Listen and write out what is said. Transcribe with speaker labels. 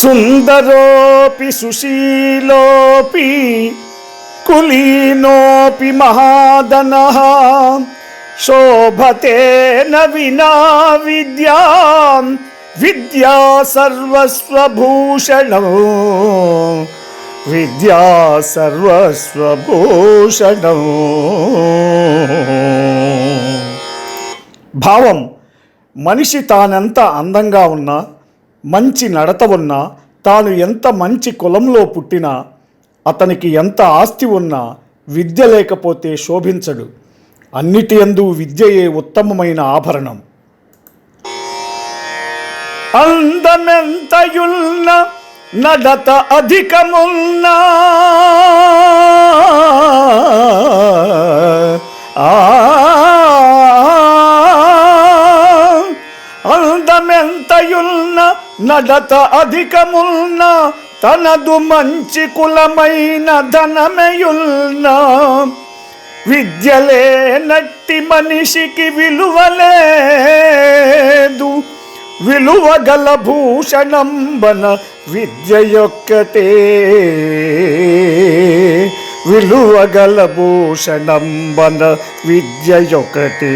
Speaker 1: సుందరోపి సుశీలోపి కులీనోపి మహాదన శోభతేన వినా విద్యా విద్యా సర్వస్వభూషణం విద్యా సర్వస్వభూషణం. భావం మనిషి తానెంత అందంగా ఉన్నా మంచి నడత ఉన్నా తాను ఎంత మంచి కులంలో పుట్టినా అతనికి ఎంత ఆస్తి ఉన్నా విద్య లేకపోతే శోభించడు. అన్నిటి యందు విద్యయే ఉత్తమమైన ఆభరణం. అందమెంతయున్న నడత అధికమున్నా. అందమెంతయున్న నడత అధికమున్న తనదు మంచి కులమైన ధనమయున్న. విద్యలే నట్టి మనిషికి విలువలేదు. విలువ గల భూషణంబన విద్య యొక్కటే. విలువ గల భూషణంబన విద్య యొక్కటే.